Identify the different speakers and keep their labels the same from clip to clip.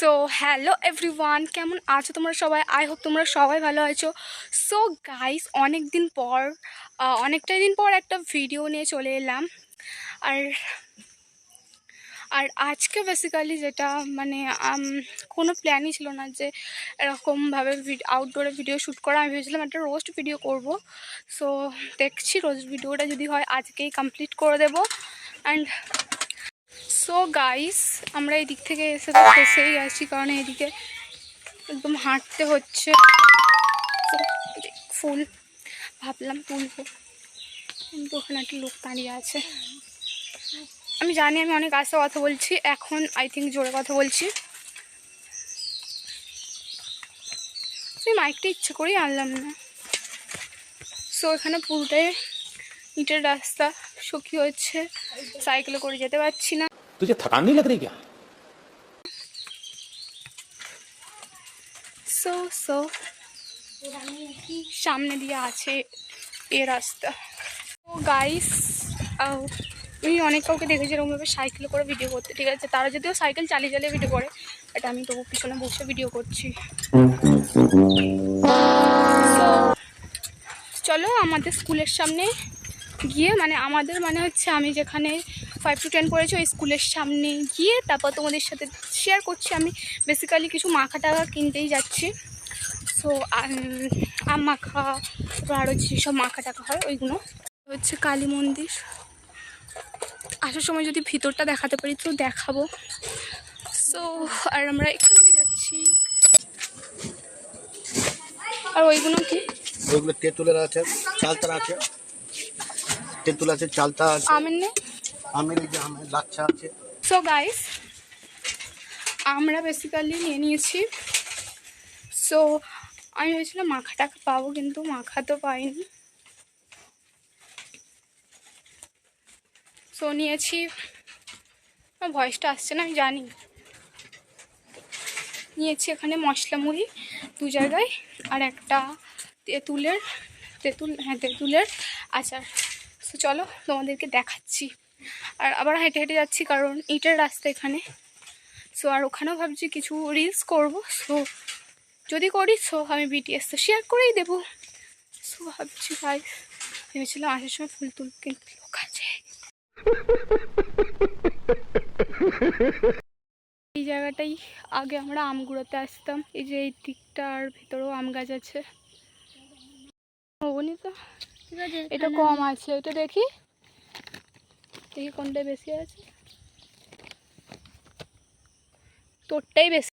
Speaker 1: So hello everyone কেমন আছো তোমরা সবাই? আই হোপ তোমরা সবাই ভালো আছো। সো গাইস অনেক দিন পর আহ, অনেকটা দিন পর একটা ভিডিও নিয়ে চলে এলাম। আর আর আজকে বেসিক্যালি যেটা মানে কোনো প্ল্যানই ছিল না যে এরকমভাবে আউটডোরে ভিডিও শ্যুট করা। আমি ভেবেছিলাম একটা রোস্ট ভিডিও করব। সো দেখছি রোস্ট ভিডিওটা যদি হয় আজকেই কমপ্লিট করে দেবো। অ্যান্ড সো গাইস আমরা এই দিক থেকে এসে তো ফেসেই আছি, কারণ এদিকে একদম হাঁটতে হচ্ছে। ফুল, ভাবলাম তুলবো। কিন্তু ওখানে একটা লোক দাঁড়িয়ে আছে। আমি জানি, আমি অনেক আস্তে কথা বলছি। এখন আই থিঙ্ক জোরে কথা বলছি। সেই মাইকটা ইচ্ছে করেই আনলাম না। সো এখানে পুরোটাই ইটের রাস্তা। সখী হচ্ছে সাইকেলে করে যেতে পারছি না।
Speaker 2: तुझे थकान नहीं लग रही क्या
Speaker 1: সো সো সামনে দিয়ে আছে এ রাস্তা তো গাইস আমি অনেক কাউকে দেখেছি এরকমভাবে সাইকেলে করে ভিডিও করতে ঠিক আছে তারা যদিও সাইকেল চালিয়ে চালিয়ে ভিডিও করে এটা আমি তবু পিছনে বসে ভিডিও করছি So, চলো আমাদের স্কুলের সামনে গিয়ে মানে আমাদের মানে হচ্ছে আমি যেখানে ফাইভ টু টেন পড়েছি ওই স্কুলের সামনে গিয়ে তারপর তোমাদের সাথে শেয়ার করছি আমি। বেসিক্যালি কিছু মাখা টাকা কিনতেই যাচ্ছি। সো আম মাখা তারপর আরও যেসব মাখা টাকা হয় ওইগুলো। হচ্ছে কালী মন্দির। আসার সময় যদি ভিতরটা দেখাতে পারি তো দেখাবো। সো আর আমরা এখান থেকে যাচ্ছি। আর ওইগুলো কি?
Speaker 3: ওইগুলো তেঁতুলের আছে চালতার আছে। তেঁতুল আছে চালতা আছে।
Speaker 1: আমের নেই? সো গাইস আমরা বেসিক্যালি নিয়ে নিয়েছি। সো আমি ভেবেছিলাম মাখা টাকা পাবো, কিন্তু মাখা তো পাইনি। সো নিয়েছি। আমার ভয়েসটা আসছে না, আমি জানি। নিয়েছি এখানে মশলা মুড়ি দু জায়গায় আর একটা তেঁতুলের, তেঁতুল হ্যাঁ তেঁতুলের আচার। সো চলো তোমাদেরকে দেখাচ্ছি। আর আবার হেঁটে হেঁটে যাচ্ছি কারণ ইটের রাস্তা এখানে। সো আর ওখানেও ভাবছি কিছু রিলস করব। সো যদি করি সো আমি বিটিএস তো শেয়ার করেই দেবো। সো ভাবছি ভাই ভেবেছিলাম আসার সময় ফুল তুল কিন্তু লোক আছে। এই জায়গাটাই আগে আমরা আম কুড়োতে আসতাম। এই যে এই দিকটার ভিতরেও আম গাছ আছে। হবনি তো। এটা কম আছে। এটা দেখি। দেখি কোনটা বেশি আছে তোরটাই বেশি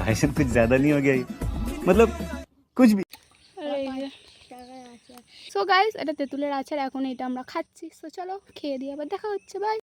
Speaker 4: भाई साहब कुछ ज्यादा नहीं हो गया ये? मतलब कुछ भी
Speaker 1: আর এই যে সো গাইস এটা তেঁতুলের আচার এখন এটা আমরা খাচ্ছি সো চলো খেয়ে দিয়ে আবার দেখা হচ্ছে বাই